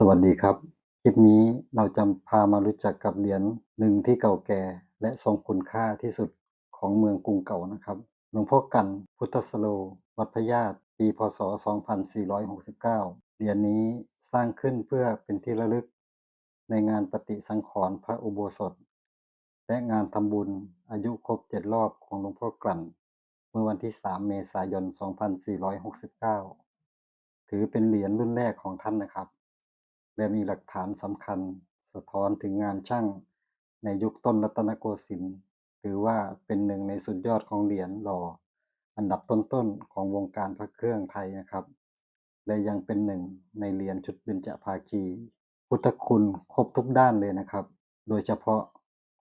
สวัสดีครับ คลิปนี้เราจะพามารู้จักกับเหรียญหนึ่งที่เก่าแก่ และทรงคุณค่าที่สุดของเมืองกรุงเก่านะครับ หลวงพ่อกันพุทธสโล วัดพญาตปีพศ 2469 เหรียญนี้สร้างขึ้นเพื่อเป็นที่ระลึก ในงานปฏิสังขรณ์พระอุโบสถ และงานทำบุญอายุครบเจ็ดรอบของหลวงพ่อกลั่น เมื่อวันที่ 3 เมษายน 2469 ถือเป็นเหรียญรุ่นแรกของท่านนะครับ และมีหลักฐานสำคัญสะท้อนถึงงานช่างในยุคต้นรัตนโกสินทร์ถือว่าเป็นหนึ่งในสุดยอดของเหรียญหล่อ อันดับต้นๆของวงการพระเครื่องไทยนะครับ และยังเป็นหนึ่งในเหรียญชุดเบญจภาคี พุทธคุณครบทุกด้านเลยนะครับ โดยเฉพาะ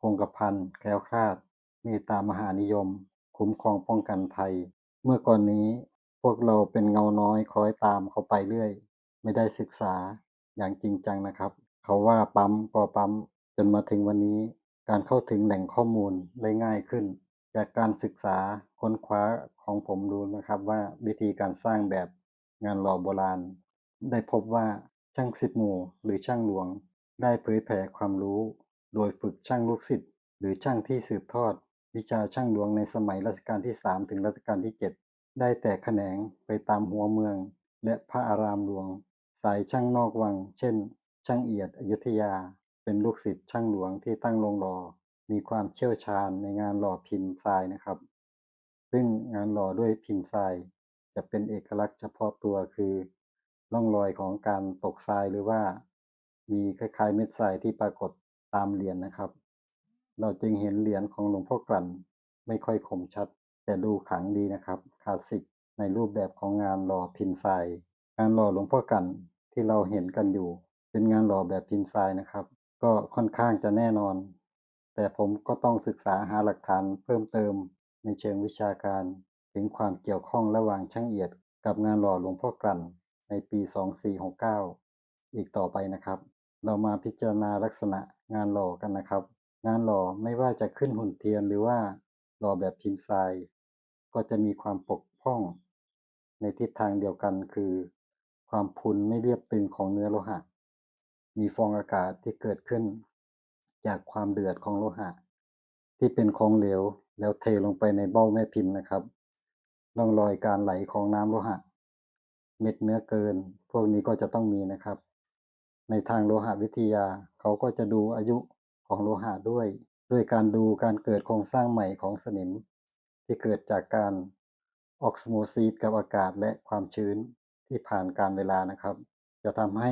คงกระพันแคล้วคลาดเมตตามหานิยม คุ้มครองป้องกันภัย เมื่อก่อนนี้พวกเราเป็นเงาน้อยคล้อยตามเขาไปเรื่อย ไม่ได้ศึกษา อย่างจริงจังนะครับ เขาว่าปั๊มก็ปั๊มจนมาถึงวันนี้ การเข้าถึงแหล่งข้อมูลได้ง่ายขึ้น จากการศึกษาค้นคว้าของผมดูนะครับว่าวิธีการสร้างแบบงานหล่อโบราณ ได้พบว่าช่างสิบหมู่หรือช่างหลวง ได้เผยแผ่ความรู้ โดยฝึกช่างลูกศิษย์หรือช่างที่สืบทอด วิชาช่างหลวงในสมัยรัชกาลที่ 3 ถึงรัชกาลที่ 7 ได้แตกแขนงไปตามหัวเมือง และพระอารามหลวงายช่างนอกวัง เช่น ช่างเอียดอยุธยา เป็นลูกศิษย์ช่างหลวงที่ตั้งโรงหล่อมีความเชี่ยวชาญในงานหล่อพิมพ์ทรายนะครับ ซึ่งงานหล่อด้วยพิมพ์ทราย จะเป็นเอกลักษณ์เฉพาะตัวคือร่องรอยของการตกทรายหรือว่า มีคล้ายๆเม็ดทรายที่ปรากฏตามเหรียญนะครับ เราจึงเห็นเหรียญของหลวงพ่อกลั่นไม่ค่อยคมชัด แต่ดูขลังดีนะครับคลาสสิกในรูปแบบของงานหล่อพิมพ์ทรายงานหล่อหลวงพ่อกลั่น ที่เราเห็นกันอยู่ เป็นงานหล่อแบบพิมพ์ทรายนะครับ ก็ค่อนข้างจะแน่นอน แต่ผมก็ต้องศึกษาหาหลักฐานเพิ่มเติมในเชิงวิชาการ ถึงความเกี่ยวข้องระหว่างช่างเอียด กับงานหล่อหลวงพ่อกลั่นในปี 2469 อีกต่อไปนะครับ เรามาพิจารณาลักษณะงานหล่อกันนะครับ งานหล่อไม่ว่าจะขึ้นหุ่นเทียนหรือว่าหล่อแบบพิมพ์ทราย ก็จะมีความปกพร่อง ในทิศทางเดียวกันคือ ความพุนไม่เรียบตึงของเนื้อโลหะ มีฟองอากาศที่เกิดขึ้น จากความเดือดของโลหะ ที่เป็นของเหลวแล้วเทลงไปในเบ้าแม่พิมพ์นะครับร่องรอยการไหลของน้ำโลหะ เม็ดเนื้อเกิน พวกนี้ก็จะต้องมีนะครับ ในทางโลหะวิทยาเขาก็จะดูอายุของโลหะด้วย ด้วยการดูการเกิดโครงสร้างใหม่ของสนิม ที่เกิดจากการออกซิโมซิสกับอากาศและความชื้น ที่ผ่านการเวลานะครับ จะทำให้